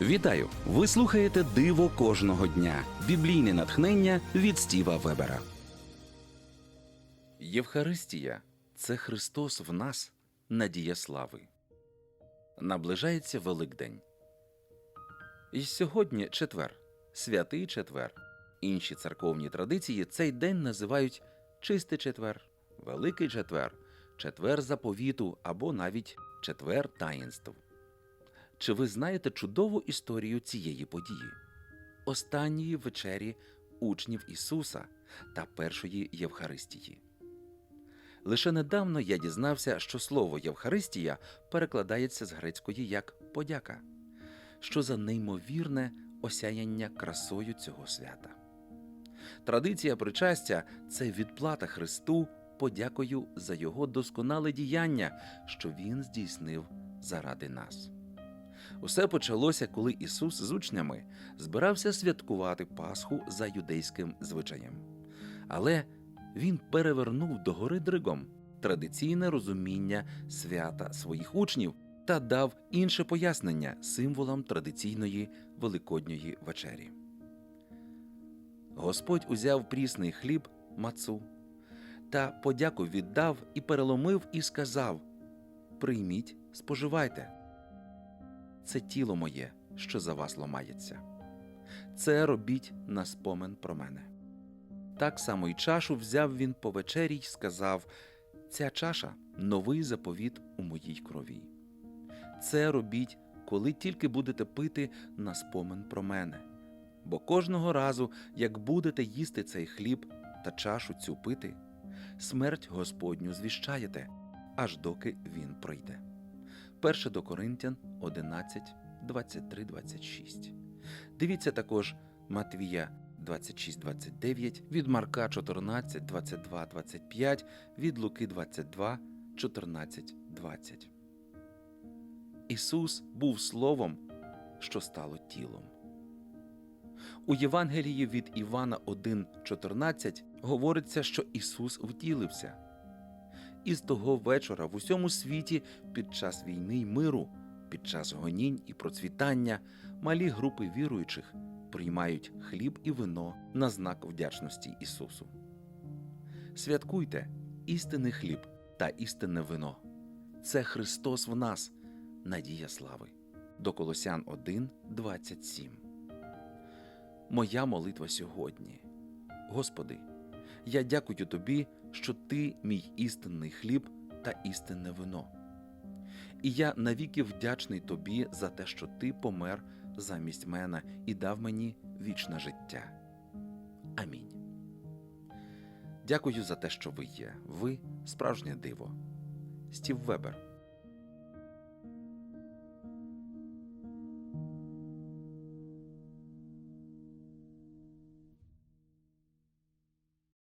Вітаю! Ви слухаєте Диво кожного дня. Біблійне натхнення від Стіва Вебера. Євхаристія це Христос в нас, надія слави. Наближається Великдень. І сьогодні четвер, святий четвер. Інші церковні традиції цей день називають чистий четвер, великий четвер, четвер заповіту або навіть четвер таїнств. Чи ви знаєте чудову історію цієї події? Останньої вечері учнів Ісуса та першої Євхаристії. Лише недавно я дізнався, що слово Євхаристія перекладається з грецької як подяка, що за неймовірне осяяння красою цього свята. Традиція причастя це відплата Христу подякою за Його досконале діяння, що Він здійснив заради нас. Усе почалося, коли Ісус з учнями збирався святкувати Пасху за юдейським звичаєм. Але Він перевернув догори дригом традиційне розуміння свята своїх учнів та дав інше пояснення символам традиційної великодньої вечері. Господь узяв прісний хліб мацу та подяку віддав і переломив і сказав: Прийміть, споживайте це тіло моє, що за вас ломається. Це робіть на спомин про мене. Так само й чашу взяв він по вечері й сказав: Ця чаша новий заповіт у моїй крові. Це робіть, коли тільки будете пити на спомин про мене. Бо кожного разу, як будете їсти цей хліб та чашу цю пити, смерть Господню звіщаєте, аж доки він прийде. 1 до Коринтян 11, 23, 26. Дивіться також Матвія 26, 29, від Марка 14, 22, 25, від Луки 22, 14, 20. Ісус був Словом, що стало тілом. У Євангелії від Івана 1,14 говориться, що Ісус втілився. І з того вечора в усьому світі під час війни й миру, під час гонінь і процвітання малі групи віруючих приймають хліб і вино на знак вдячності Ісусу. Святкуйте істинний хліб та істинне вино. Це Христос в нас, надія слави. До Колосян 1, 27. Моя молитва сьогодні. Господи, я дякую тобі, що ти мій істинний хліб та істинне вино. І я навіки вдячний тобі за те, що ти помер замість мене і дав мені вічне життя. Амінь. Дякую за те, що ви є. Ви справжнє диво. Стів Вебер